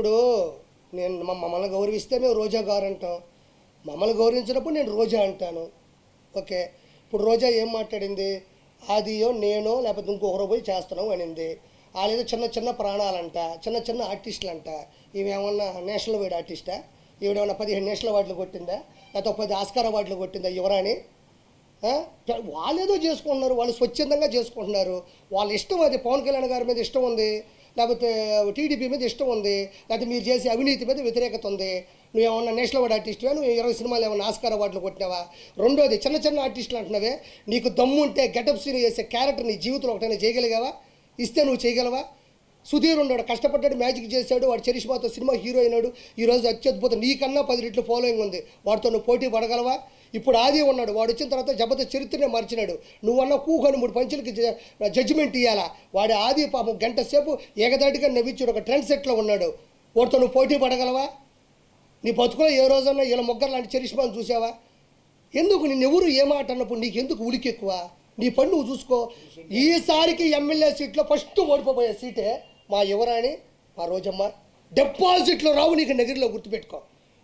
ఇప్పుడు నేను మమ్మల్ని గౌరవిస్తే మేము రోజా గారు అంటాం. మమ్మల్ని గౌరవించినప్పుడు నేను రోజా అంటాను. ఓకే. ఇప్పుడు రోజా ఏం మాట్లాడింది? ఆదియో నేనో లేకపోతే ఇంకొకరు పోయి చేస్తున్నాం అనింది. వాళ్ళేదో చిన్న చిన్న ప్రాణాలంట చిన్న చిన్న ఆర్టిస్టులు అంట ఇవి నేషనల్ వైడ్ ఆర్టిస్టా? ఈవిడేమన్నా పదిహేను నేషనల్ అవార్డులు కొట్టిందా? లేకపోతే పది ఆస్కార్ అవార్డులు కొట్టిందా యువరాణి? వాళ్ళేదో వాళ్ళు ఏదో చేసుకుంటున్నారు. వాళ్ళు స్వచ్ఛందంగా చేసుకుంటున్నారు. వాళ్ళ ఇష్టం అది. పవన్ కళ్యాణ్ గారి మీద ఇష్టం ఉంది. లేకపోతే టీడీపీ మీద ఇష్టం ఉంది లేకపోతే మీరు చేసే అవినీతి మీద వ్యతిరేకత ఉంది. నువ్వు ఏమన్నా నేషనల్ అవార్డు ఆర్టిస్టువా? నువ్వు ఇరవై సినిమాలు ఏమన్నా ఆస్కార్ అవార్డులు కొట్టినావా? రెండోది చిన్న చిన్న ఆర్టిస్టులు అంటున్నావే నీకు దమ్ము ఉంటే గెటప్ సీన్ చేసే క్యారెక్టర్ నీ జీవితంలో ఒకటైనా చేయగలిగావా? ఇస్తే నువ్వు చేయగలవా? సుధీర్ ఉన్నాడు కష్టపడ్డాడు మ్యాజిక్ చేశాడు వాడు చరిష్మాతో సినిమా హీరో అయినాడు. ఈరోజు అత్యద్భుతం. నీకన్నా పది రెట్లు ఫాలోయింగ్ ఉంది. వాడితో నువ్వు పోటీ పడగలవా? ఇప్పుడు ఆది ఉన్నాడు వాడు వచ్చిన తర్వాత జబర్దస్త్ చరిత్రనే మార్చినాడు. నువ్వన్న కూకొని మూడు పంచులకి జడ్జిమెంట్ ఇవ్వాలా వాడి ఆది పాపం గంట సేపు ఏకదాటిగా నవ్వించాడు ఒక ట్రెండ్ సెట్లో ఉన్నాడు. వాడితో నువ్వు పోటీ పడగలవా? నీ బతుకులో ఏ రోజన్నా ఇలా మొగ్గర్ లాంటి చరిష్మాను చూసావా? ఎందుకు నిన్ను ఎవరు అన్నప్పుడు నీకు ఎందుకు ఉలికి ఎక్కువ? నీ పని నువ్వు చూసుకో. ఈసారికి ఎమ్మెల్యే సీట్లో ఫస్ట్ ఓడిపోయే సీటే మా యువరాణి మా రోజమ్మ డిపాజిట్లు రావు నీకు నగిరిలో గుర్తుపెట్టుకో.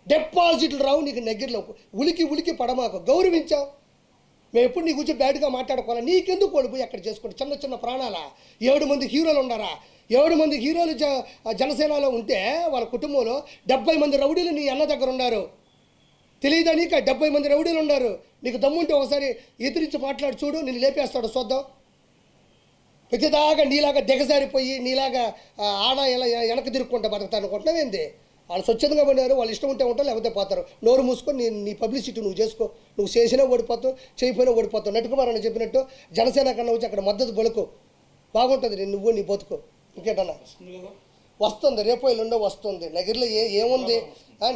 డిపాజిట్లు రావు నీకు నగిరిలో ఉలికి ఉలికి పడమాకు. గౌరవించావు. మేము ఎప్పుడు నీ గురించి బ్యాడ్గా మాట్లాడుకోవాలా? నీకెందుకు ఓడిపోయి అక్కడ చేసుకుంటే? చిన్న చిన్న ప్రాణాలా? ఏడు మంది హీరోలు ఉన్నారా ఏడు మంది హీరోలు జ జనసేనలో ఉంటే వాళ్ళ కుటుంబంలో డెబ్బై మంది రౌడీలు నీ అన్న దగ్గర ఉన్నారు. తెలియదా నీకు? డెబ్బై మంది రౌడీలు ఉన్నారు. నీకు దమ్ముంటే ఒకసారి ఎదిరించి మాట్లాడు చూడు నేను లేపేస్తాడు చూద్దాం ప్రతిదాకా నీలాగా దిగజారిపోయి నీలాగా ఆడ ఇలా వెనక తిరుక్కుంటా బతుకుతాను అనుకుంటున్నావేంది వాళ్ళు స్వచ్ఛందంగా పడినారు వాళ్ళు ఇష్టం ఉంటే ఉంటారు లేకపోతే పోతారు. నోరు మూసుకొని నీ నీ పబ్లిసిటీ నువ్వు చేసుకో. నువ్వు చేసినా ఓడిపోతావు చేయకపోయినా ఓడిపోతావు. నటుకుమారని చెప్పినట్టు జనసేన కన్నా వచ్చి అక్కడ మద్దతు బలుకు బాగుంటుంది నేను నువ్వు నీ బతుకు. ఇంకేటన్నా? వస్తుంది రేపో ఎల్లుండో వస్తుంది. నగిరిలో ఏ ఏముంది?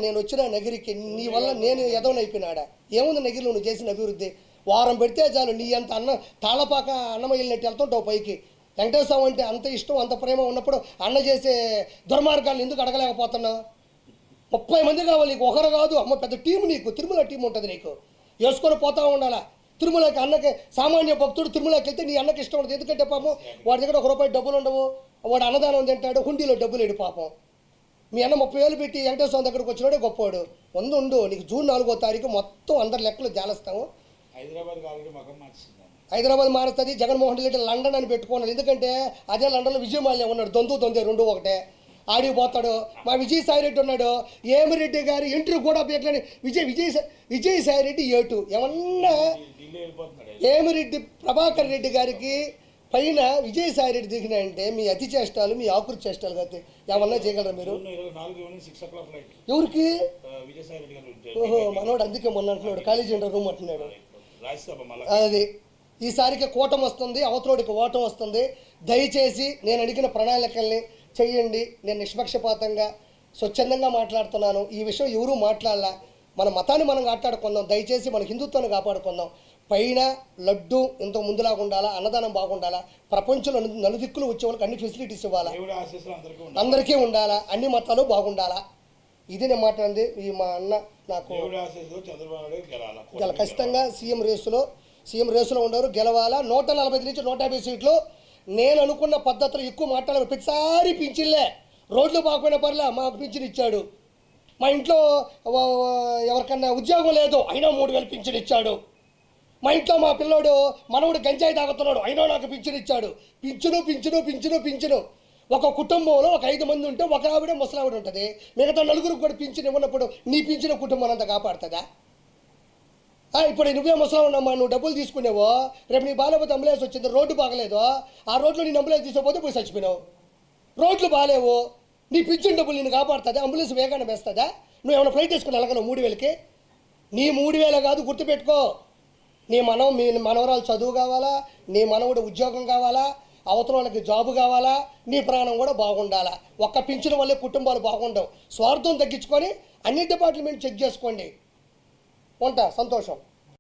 నేను వచ్చిన నగిరికి నీ వల్ల నేను ఎదవనైపోయినాడా ఏముంది నగిరిలో? నువ్వు చేసిన అభివృద్ధి. వారం పెడితే చాలు నీ అంత అన్న తాళపాక అన్నం వెళ్ళినట్టు వెళ్తుంటావు పైకి. వెంకటేశ్వర అంటే అంత ఇష్టం అంత ప్రేమ ఉన్నప్పుడు అన్న చేసే దుర్మార్గాలు ఎందుకు అడగలేకపోతున్నావు? ముప్పై మంది కావాలి నీకు ఒకరు కాదు అమ్మ పెద్ద టీం నీకు తిరుమల టీం ఉంటుంది నీకు. వేసుకొని పోతా ఉండాలా? తిరుమలకి అన్నకి సామాన్య భక్తుడు తిరుమలకి వెళ్తే నీ అన్నకి ఇష్టం ఉండదు. ఎందుకంటే పాపం వాడి దగ్గర ఒక రూపాయి డబ్బులు ఉండవు. వాడు అన్నదానం తింటాడు హుండీలో డబ్బులు లేడు పాపం. మీ అన్న ముప్పై వేలు పెట్టి వెంకటేశ్వరం స్వామి దగ్గరకు వచ్చినాడే గొప్పవాడు వంద ఉండు నీకు జూన్ నాలుగో తారీఖు మొత్తం అందరి లెక్కలు జాలస్తాము. హైదరాబాద్ ఆల్రెడీ మగం మార్చింది హైదరాబాద్ మారుతుంది జగన్మోహన్ రెడ్డి లండన్ అని పెట్టుకున్నాడు ఎందుకంటే అదే లండన్లో విజయమాల్యం ఉన్నాడు దొందు దొందే రెండు ఒకటే. ఆడికి పోతాడు మా విజయసాయి రెడ్డి ఉన్నాడు ఏమిరెడ్డి గారి ఇంటర్వ్యూ కూడా పీకలేని విజయ్ విజయ్ విజయసాయి రెడ్డి ఏటు. ఏమన్నా ఏమిరెడ్డి ప్రభాకర్ రెడ్డి గారికి పైన విజయసాయి రెడ్డి దిగినాయంటే మీ అతి చేష్టాలు మీ ఆకురు చేష్టాలు కదా ఏమన్నా చేయగలరా మీరు? ఎవరికి? ఓహో మనోడు అందుకే మొన్న అంటున్నాడు కాలేజీ ఇంటర్ రూమ్ అంటున్నాడు. అది ఈసారికి కూటమి వస్తుంది అవతలోడికి ఓటం వస్తుంది. దయచేసి నేను అడిగిన ప్రణాళికల్ని చెయ్యండి. నేను నిష్పక్షపాతంగా స్వచ్ఛందంగా మాట్లాడుతున్నాను. ఈ విషయం ఎవరూ మాట్లాడాల. మన మతాన్ని మనం కాపాడుకుందాం. దయచేసి మన హిందుత్వాన్ని కాపాడుకుందాం. పైన లడ్డు ఇంత ముందులాగా ఉండాలా? అన్నదానం బాగుండాలా? ప్రపంచంలో నలు- నలుదిక్కులు వచ్చే వాళ్ళకి అన్ని ఫెసిలిటీస్ ఇవ్వాలా? అందరికీ ఉండాలా? అన్ని మతాలు బాగుండాలా? ఇది నేను మాట్లాడింది ఈ మా అన్న నాకు గెల ఖచ్చితంగా సీఎం రేసులో సీఎం రేసులో ఉండరు గెలవాలా? నూట నలభై నుంచి నూట యాభై సీట్లు. నేను అనుకున్న పద్ధతిలో ఎక్కువ మాట్లాడాలి. ప్రతిసారి పింఛన్లే. రోడ్లు బాగుపోయిన పర్లే మాకు పింఛన్ ఇచ్చాడు. మా ఇంట్లో ఎవరికన్నా ఉద్యోగం లేదు అయినా మూడు వేలు పింఛన్ ఇచ్చాడు. మా ఇంట్లో మా పిల్లోడు మనవడు గంజాయి తాగుతున్నాడు అయినా నాకు పింఛన్ ఇచ్చాడు. పింఛను పింఛను పింఛను పింఛను. ఒక కుటుంబంలో ఒక ఐదు మంది ఉంటే ఒక ఆవిడ ముసలావిడ ఉంటుంది. మిగతా నలుగురికి కూడా పింఛన్ ఇవ్వనప్పుడు నీ పింఛన కుటుంబం అంతా కాపాడుతుందా? ఇప్పుడు నువ్వే ముసలా ఉన్నామా నువ్వు డబ్బులు తీసుకునేవో రేపు నీ బాలపోతే అంబులెన్స్ వచ్చింది రోడ్డు బాగలేదు ఆ రోడ్లో నేను అంబులెన్స్ తీసుకోపోతే పోయి చచ్చిపోయినావు. రోడ్లు బాగాలేవు నీ పింఛన్ డబ్బులు నేను కాపాడుతుంది? అంబులెన్స్ వేగానే వేస్తుందా? నువ్వు ఏమైనా ఫ్లైట్ తీసుకుని వెళ్ళగలవు మూడు వేలకి? నీ మూడు వేల కాదు గుర్తుపెట్టుకో. నీ మనం మీ మనవరాలు చదువు కావాలా? నీ మనవుడు ఉద్యోగం కావాలా? అవతల వాళ్ళకి జాబు కావాలా నీ ప్రాణం కూడా బాగుండాలా. ఒక్క పింఛన్ వల్లే కుటుంబాలు బాగుండవు. స్వార్థం తగ్గించుకొని అన్ని డిపార్ట్మెంట్ చెక్ చేసుకోండి. ఉంటా? సంతోషం.